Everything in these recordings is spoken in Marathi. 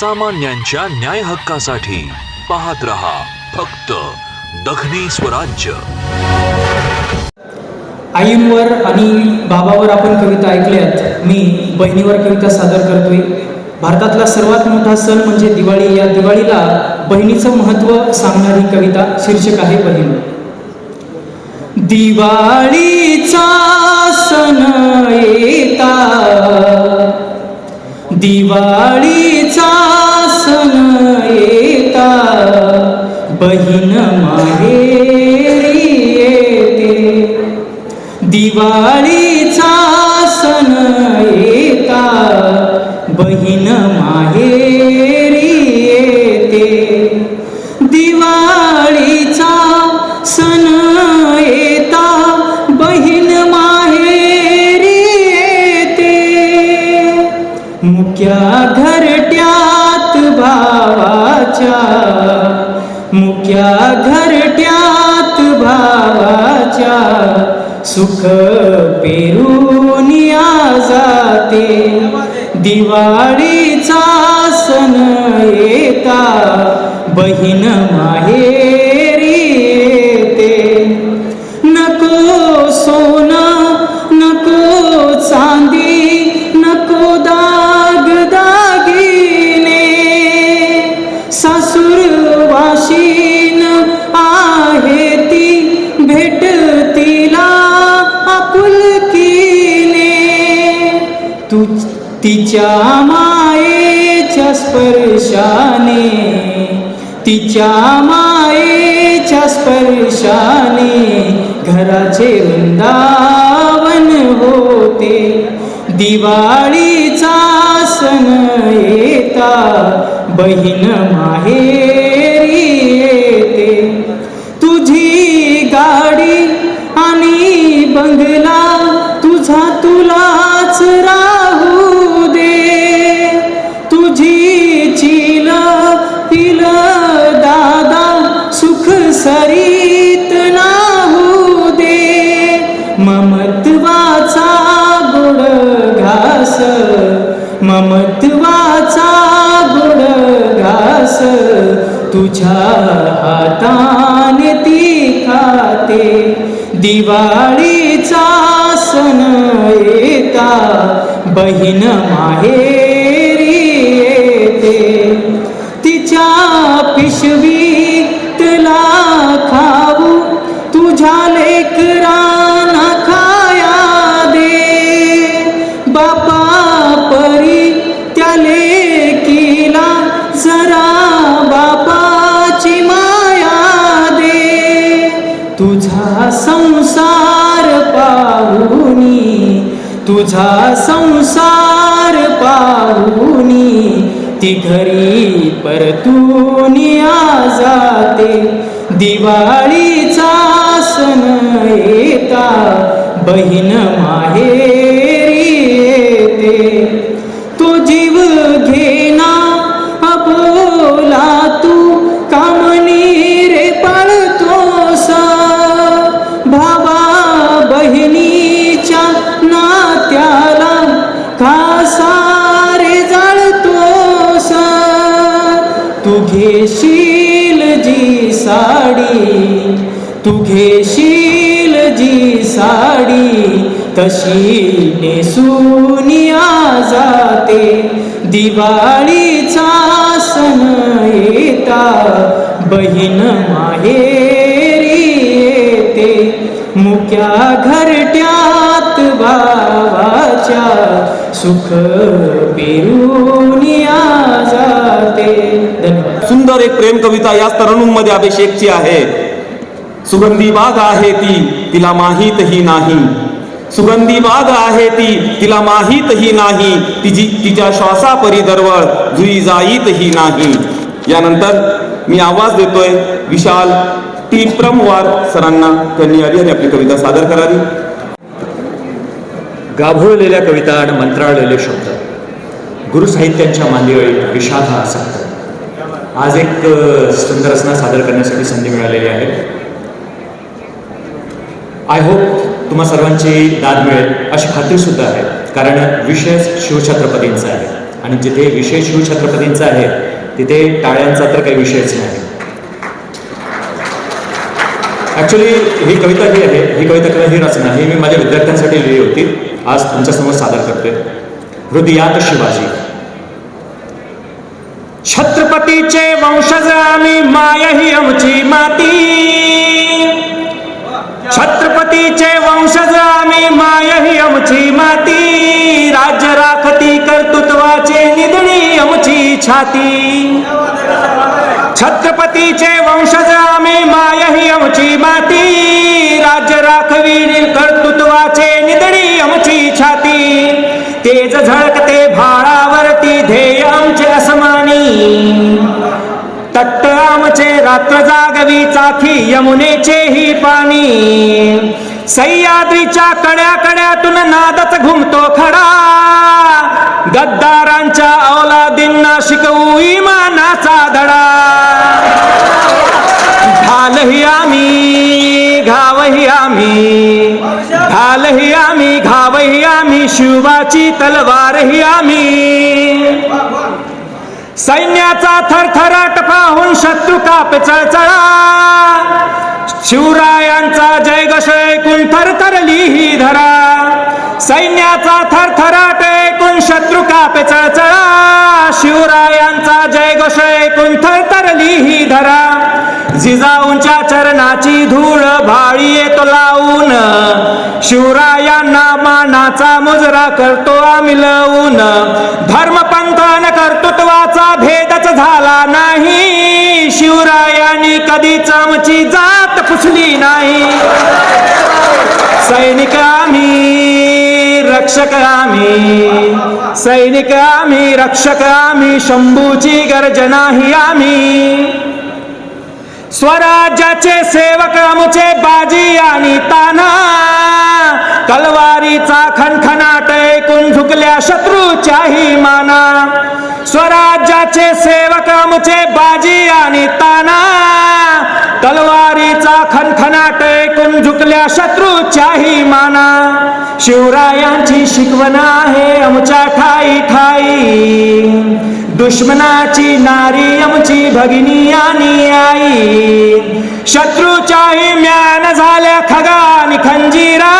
सामान्यांच्या न्याय हक्कासाठी पाहत रहा फक्त दखनी स्वराज्य. आईंवर आणि बाबावर आपण कविता ऐकल्यात. मी बहिणीवर कविता सादर करतोय. भारतातला सर्वात मोठा सण म्हणजे दिवाळी. या दिवाळीला बहिणीचं महत्त्व सांगणारी कविता शीर्षक आहे बहीण. दिवाळीचा सण येता. दिवाळी बहीण माहेरी येते सुख पेरुनिया जाते. दिवाळीचा सण येता. बहीण माहे तिच्या मायेच्या स्पर्शाने तिच्या मायेच्या स्पर्शाने घराचे वृंदावन होते. दिवाळीचा सण येता बहीण माहे तुझ्या हाताने ती खाते. दिवाळीचा सण येता बहीण माहेरी येते. तिच्या पिशवी ती घरी परतून या जाते. दिवाळीचा सण येता. बहीण माहेरी घेशील जी साडी तशी नेसून जाते. दिवाळीचा सण येता बहीण माहेरी येते. मुक्या घरट्यात भावाच्या सुख पेरून जाते. धन्यवाद. सुंदर एक प्रेम कविता या तरुणमध्ये अभिषेकची आहे. सुगंधी बाग आहे ती तिला माहीतही नाही. सुगंधी बाग आहे ती तिला माहीतही नाही. तिची तिच्या श्वासा परिदरवळ जुई जाईतही नाही. यानंतर मी आवाज देतोय विशाल टी. प्रमवार सरांना. त्यांनी आधी आपली कविता सादर करावी. गाभोळलेल्या कविता आणि मंत्राळलेले शब्द. गुरुसाहित्यांच्या मांदिवळी विशाल हा आसक्त आज एक सुंदर रचना सादर करण्यासाठी संधी मिळालेली आहे. आय होप तुम्हा सर्वांची दाद मिळेल अशी खात्री सुद्धा आहे. कारण विषय शिवछत्रपतींचा आहे. आणि जिथे विशेष शिवछत्रपतींचा आहे तिथे टाळ्यांचा तर काही विषयच नाही. ॲक्च्युली ही कविता जी आहे. ही कविता किंवा ही रचना. ही मी माझ्या विद्यार्थ्यांसाठी लिहिली होती. आज तुमच्यासमोर सादर करते. हृदयात शिवाजी. छत्रपतीचे वंशज आम्ही माया ही आमची माती. छत्रपतीचे वंशज आम्ही माय ही आमची माती. राज्य राखती कर्तृत्वाचे निधणी आमची छाती. छत्रपतीचे वंशज आम्ही माय ही आमची माती. राज्य राखवी कर्तृत्वाचे निधणी आमची छाती. तेज झळकते रात्र जागवी चाखी यमुनेचे ही पाणी. सह्याद्रीच्या कड्या कड्यातून नादच घुमतो खडा. गद्दारांच्या औलादींना शिकवू इमानाचा धडा. ढालही आम्ही घावही आम्ही. ढालही आम्ही घावही आम्ही. शिवाची तलवारही आम्ही. सैन्याचा थरथराट पाहून शत्रू काप चळचळा. शिवरायांचा जय घोष ऐकून थरथरली ही धरा. सैन्याचा थरथराट ऐकून शत्रू काप चळचळा. शिवरायांचा जय घोष ऐकून थरथरली ही धरा. जिजाऊंच्या चरणाची धूळ भाळी येतो लावून. शिवराय मानाचा मुजरा करतो आम्ही लवून. धर्मपंथान कर्तृत्वाचा भेदच झाला नाही. शिवरायांनी कधीच आमची जात पुसली नाही. सैनिक आम्ही रक्षक आम्ही. सैनिक आम्ही रक्षक आम्ही शंभूची गर्जना ही आम्ही. स्वराज्याचे सेवक आमचे बाजी आणि ताना. तलवारीचा खणखणाट ऐकून झुकल्या शत्रूच्याही माना. स्वराज्याचे सेवक आमचे बाजी आणि ताना. तलवारीचा खणखणाट ऐकून झुकल्या शत्रूच्याही माना. शिवरायांची शिकवण आहे आमच्या ठाई ठाई दुश्मनाची नारी आमची भगिनी आणि आई. शत्रूच्याही म्यान झाल्या खगान खंजीरा.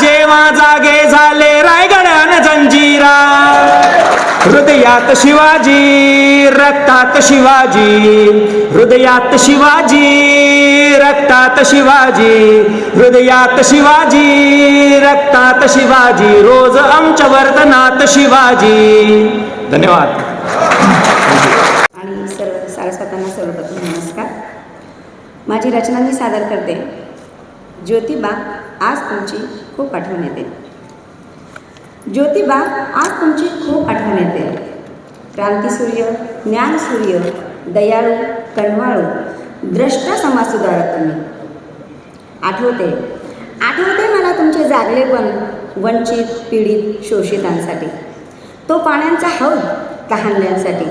जेव्हा जागे झाले रायगडान जंजीरा. हृदयात शिवाजी रक्तात शिवाजी. हृदयात शिवाजी रक्तात शिवाजी. हृदयात शिवाजी रक्तात शिवाजी. रोज आमच्या वर्तनात शिवाजी. धन्यवाद. आणि सर्व सारस्वतांना सर्वप्रथम नमस्कार. माझी रचना मी सादर करते. ज्योतिबा आज तुमची खूप आठवण येते. ज्योतिबा आज तुमची खूप आठवण येते. क्रांतीसूर्य ज्ञानसूर्य दयाळू कणवाळू द्रष्टा समाजसुधारक तुम्ही. आठवते. आठवते मला तुमचे जागलेपण वंचित पीडित शोषितांसाठी. तो पाण्यांचा हौद तहानल्यांसाठी.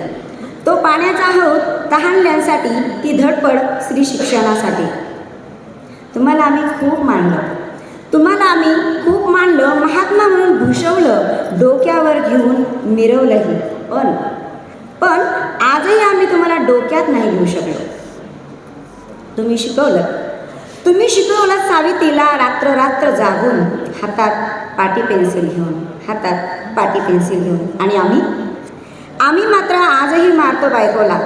तो पाण्याचा हौद तहानल्यांसाठी ती धडपड स्त्री शिक्षणासाठी. तुम्हाला आम्ही खूप मानलं. तुम्हाला आम्ही खूप मानलं महात्मा म्हणून भूषवलं डोक्यावर घेऊन मिरवलंही. पण पण आजही आम्ही तुम्हाला डोक्यात नाही घेऊ शकलो. तुम्ही शिकवलं. तुम्ही शिकवलं सावित्रीला रात्र रात्र जागून हातात पाटी पेन्सिल घेऊन हातात पाटी पेन्सिल घेऊन. आणि आम्ही आम्ही मात्र आजही मारतो बायकोला.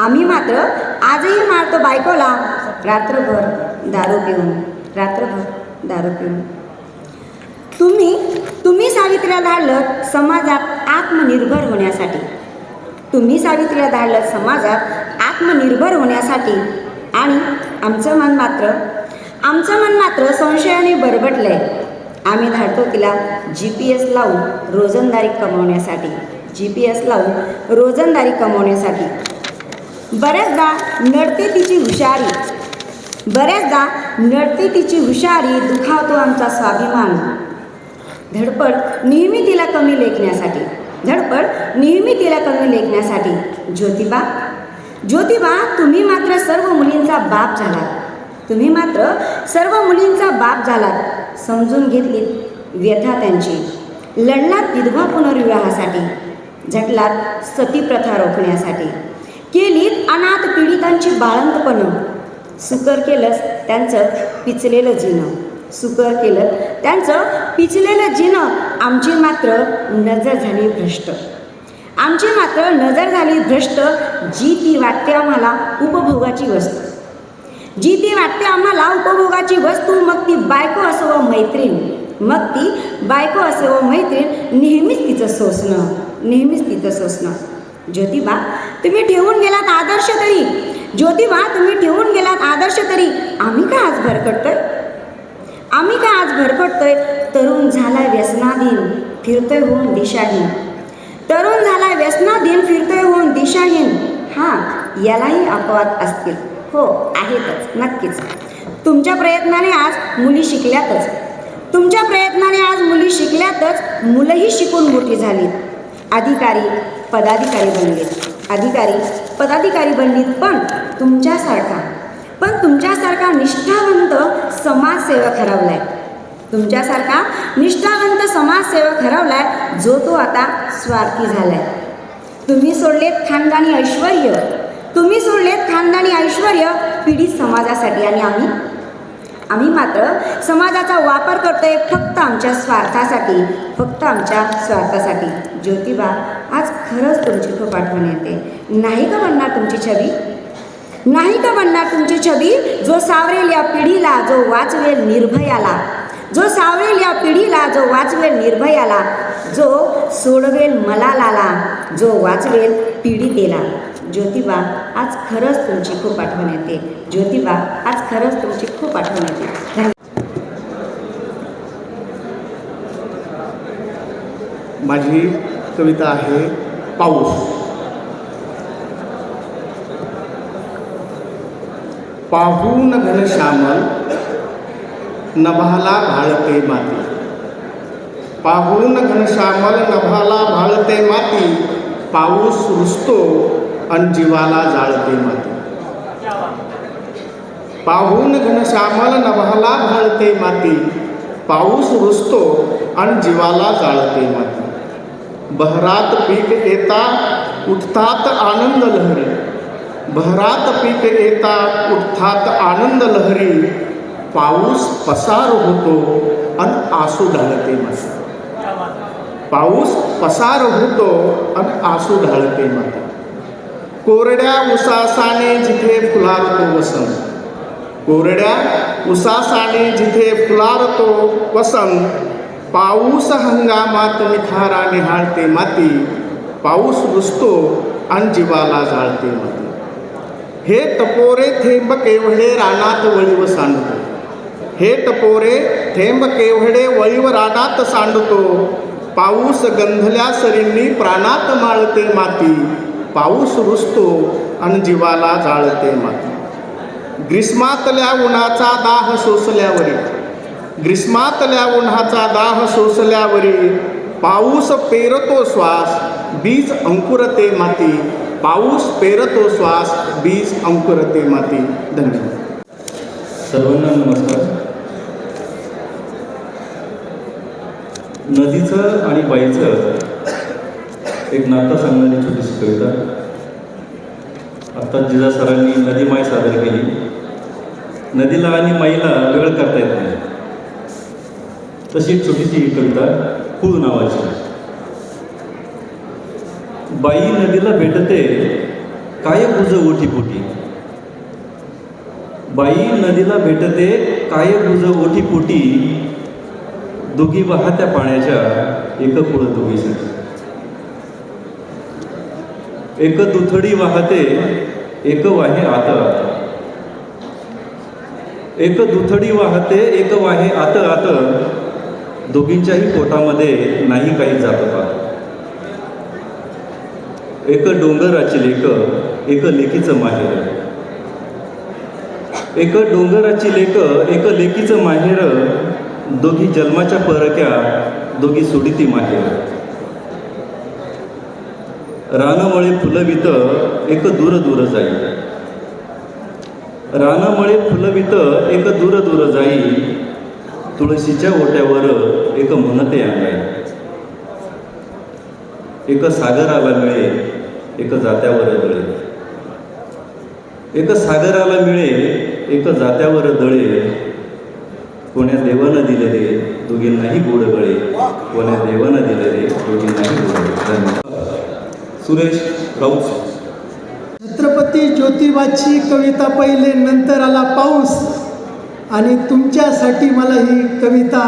आम्ही मात्र आजही मारतो बायकोला. रात्रभर दारू पिऊन रात्रभर दारू पिऊन. तुम्ही तुम्ही सावित्रीला धाडलं समाजात आत्मनिर्भर होण्यासाठी. तुम्ही सावित्रीला धाडलं समाजात आत्मनिर्भर होण्यासाठी. आणि आमचं मन मात्र आमचं मन मात्र संशयाने बरबटलंय. आम्ही धाडतो तिला जी पी एस लावून रोजंदारी कमवण्यासाठी. जी पी एस लावून रोजंदारी कमवण्यासाठी. बऱ्याचदा नडते तिची हुशारी. बऱ्याचदा नडते तिची हुशारी दुखावतो आमचा स्वाभिमान. धडपड नेहमी तिला कमी लेखण्यासाठी. धडपड नेहमी तिला कमी लेखण्यासाठी. ज्योतिबा ज्योतिबा तुम्ही मात्र सर्व मुलींचा बाप झालात. तुम्ही मात्र सर्व मुलींचा बाप झालात समजून घेतलीत व्यथा त्यांची. लढलात विधवा पुनर्विवाहासाठी. झटलात सतीप्रथा रोखण्यासाठी. केलीत अनाथ पीडितांची बाळंतपणं. सुकर केलंच त्यांचं पिचलेलं जिणं सुकर केलं त्यांचं पिचलेलं जिणं आमची मात्र नजर झाली भ्रष्ट. आमची मात्र नजर झाली भ्रष्ट जी ती वाटते आम्हाला उपभोगाची वस्तू. जी ती वाटते आम्हाला उपभोगाची वस्तू मग ती बायको असो व मैत्रीण. मग ती बायको असो व मैत्रीण नेहमीच तिचं सोसणं. नेहमीच तिथंच असणार ज्योतिबा तुम्ही ठेवून गेलात आदर्श तरी. ज्योतिबा तुम्ही ठेवून गेलात आदर्श तरी. आम्ही काय आज भरकटतोय? आम्ही काय आज भरकटतोय? तरुण झालाय व्यसनाधीन फिरतोय होऊन दिशाहीन. तरुण झाला व्यसनाधीन फिरतोय होऊन दिशाहीन. हां यालाही अपवाद असतील. हो आहेतच नक्कीच. तुमच्या प्रयत्नाने आज मुली शिकल्यातच. तुमच्या प्रयत्नाने आज मुली शिकल्यातच मुलंही शिकून मोठी झाली अधिकारी पदाधिकारी बनलेत अधिकारी पदाधिकारी बनलीत पण तुमच्यासारखा. पण तुमच्यासारखा निष्ठावंत समाजसेवक हरवलाय. तुमच्यासारखा निष्ठावंत समाजसेवक हरवलाय जो तो आता स्वार्थी झालाय. तुम्ही सोडलेत खानदानी ऐश्वर तुम्ही सोडलेत खानदानी ऐश्वर पीडित समाजासाठी आणि आम्ही आम्ही मात्र समाजाचा वापर करतोय फक्त आमच्या स्वार्थासाठी फक्त आमच्या स्वार्थासाठी. ज्योतिबा आज खरंच तुमची खूप आठवण येते. नाही का बनणार तुमची छबी? नाही का बनणार तुमची छबी? जो सावरेल या पिढीला जो वाचवेल निर्भयाला. जो सावरेल या पिढीला जो वाचवेल निर्भयाला. जो सोडवेल मलालाला जो वाचवेल पीडितेला ज्योतिबा आज खरंच तुमची खूप आठवण येते. ज्योतिबा आज खरंच तुमची खूप आठवण येते. माझी कविता आहे पाऊस. पाहून घनश्यामल नभाला भाळते माती. पाहून घनश्यामल नभाला भाळते माती. पाऊस रुसतो अन जीवाला जाळते माती. पाहून घनश्यामल नभाला भाळते माती. पाऊस रुसतो आणि जीवाला जाळते माती. बहरात पीक येता उठतात आनंद लहरी. बहरात पीक येता उठतात आनंद लहरी. पाऊस पसार होतो आणि आसू ढाळते माती. पाऊस पसार होतो आणि आसू ढाळते माती. कोरड्या उसासाने जिथे फुलारतो वसंत. कोरड्या उसासाने जिथे फुलारतो वसंत पाऊस हंगामात निखारा निहाळते माती पाऊस रुसतो आणि जीवाला जाळते माती. हे टपोरे थेंब केवढे रानात वळीव सांडतो. हे टपोरे थेंब केवढे वळीव रानात सांडतो. पाऊस गंधल्या सरींनी प्राणात माळते माती. पाऊस रुसतो आणि जीवाला जाळते माती. ग्रीष्मातल्या उन्हाचा दाह सोसल्यावरी ग्रीष्मातल्या उन्हाचा दाह सोसल्यावरी पाऊस पेरतो श्वास बीज अंकुरते माती. पाऊस पेरतो श्वास बीज अंकुरते माती. धन्यवाद. सर्वांना नमस्कार. नदीचं आणि बाईचं एक नाटक सांगणारी छोटीशी कविता. आता जिजा सरांनी नदी माय सादर केली. नदीला आणि माईला वेगळं करता येत नाही. तशी एक छोटीशी कविता कुळ नावाची बाई नदीला भेटते काय गुज ओटीपोटी बाई नदीला भेटते काय गुज ओटीपोटी दोघी वाहत्या पाण्याच्या एक कुळ दोघीसाठी. एक दुथडी वाहते एक वाहे आत आत. एक दुथडी वाहते एक वाहे आत आत. दोघींच्याही पोटामध्ये नाही काही जात पाहत एक डोंगराची लेख एक लेकीचं माहेर. एक डोंगराची लेख एक लेकीचं माहेर. दोघी जन्माच्या परक्या दोघी सोडिती माहेर. रानामळे फुलवित एक दूर दूर जाई. रानामळे फुलवित एक दूर दूर जाई. तुळशीच्या ओट्यावर एक म्हणते अंगाई एक सागराला मिळे एक जात्यावर दळे. एक सागराला मिळे एक जात्यावर दळे. कोण्या देवानं दिलेले दोघींनाही गोड गळे. कोण्या देवानं दिलेले दोघींनाही गोड धन्यवाद. सुरेश राऊत छत्रपती ज्योतिबाची कविता पहिले नंतर आला पाऊस. आणि तुमच्यासाठी मला ही कविता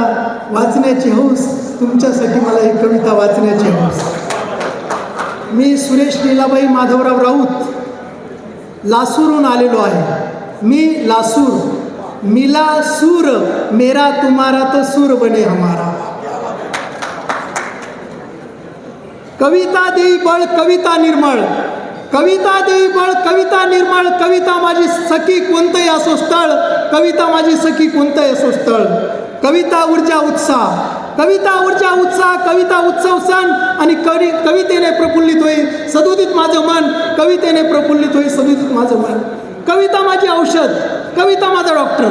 वाचण्याची हौस. तुमच्यासाठी मला ही कविता वाचण्याची हौस. मी सुरेश लीलाबाई माधवराव राऊत. लासूरहून आलेलो आहे. मी लासूर. मिला सूर मेरा तुम्हारा तर सूर बने हमारा. कविता देई बळ कविता निर्मळ. कविता देई बळ कविता निर्मळ कविता माझी सखी कोणतंही असो स्थळ कविता माझी सखी कोणतंही असो स्थळ. कविता ऊर्जा उत्साह. कविता ऊर्जा उत्साह कविता उत्सव सण आणि कवी कवितेने प्रफुल्लित होईल सदोदित माझं मन. कवितेने प्रफुल्लित होईल सदोदित माझं मन. कविता माझी औषध. कविता माझा डॉक्टर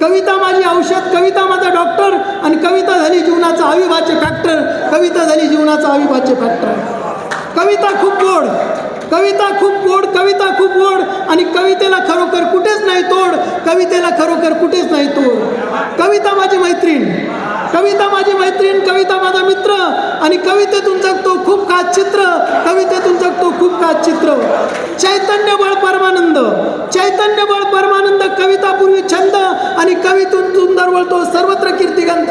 कविता माझी औषध कविता माझा डॉक्टर आणि कविता झाली जीवनाचा अविभाज्य फॅक्टर कविता झाली जीवनाचा अविभाज्य फॅक्टर कविता खूप गोड कविता खूप गोड कविता खूप गोड आणि कवितेला खरोखर कुठेच नाही तोड कवितेला खरोखर कुठेच नाही तोड. कविता माझी मैत्रीण कविता माझी मैत्रीण कविता माझा मित्र आणि कवितेतून जगतो खूप खास चित्र कवितेतून जगतो खूप खास चित्र. चैतन्य बळ परमानंद चैतन्य बळ परमानंद कवितापूर्वी छंद आणि कवितून दरवळतो सर्वत्र कीर्तिगंत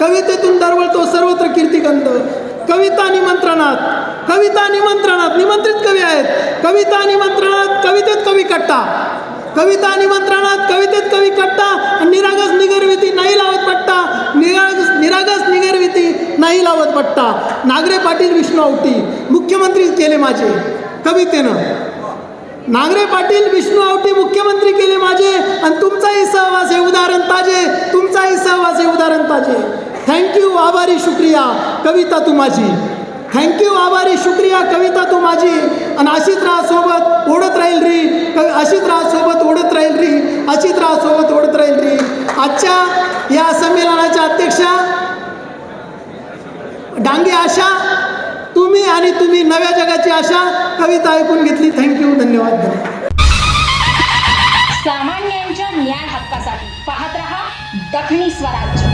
कवितेतून दरवळतो सर्वत्र कीर्तिगंत कविता निमंत्रणात कविता निमंत्रणात निमंत्रित कवी आहेत. कविता निमंत्रणात कवितेत कवी कट्टा. कविता निमंत्रणात कवितेत कवी कट्टा. आणि निरागस निगरविती नाही लावत पट्टा. निरागस निरागस निगरविती नाही लावत पट्टा. नागरे पाटील विष्णू आवटी मुख्यमंत्री केले माझे कवितेनं. नांगरे पाटील विष्णू आवटी मुख्यमंत्री केले माझे आणि तुमचाही सहवास हे उदाहरण ताजे तुमचाही सहवास हे उदाहरण ताजे. थँक्यू आभारी शुक्रिया कविता तू माझी. थँक्यू आभारी शुक्रिया कविता तू माझी. आणि अशीच राहा सोबत ओढत राहील री कवी अशीच राहा सोबत ओढत राहील री अशीच राहा सोबत ओढत राहील री. आजच्या या संमेलनाच्या अध्यक्षा डांगे आशा तुम्ही आणि तुम्ही नव्या जगाची आशा कविता ऐकून घेतली. थँक्यू धन्यवाद धन्यवाद. सामान्यांच्या न्याय हक्कासाठी पाहत रहा दखनी स्वराज्य.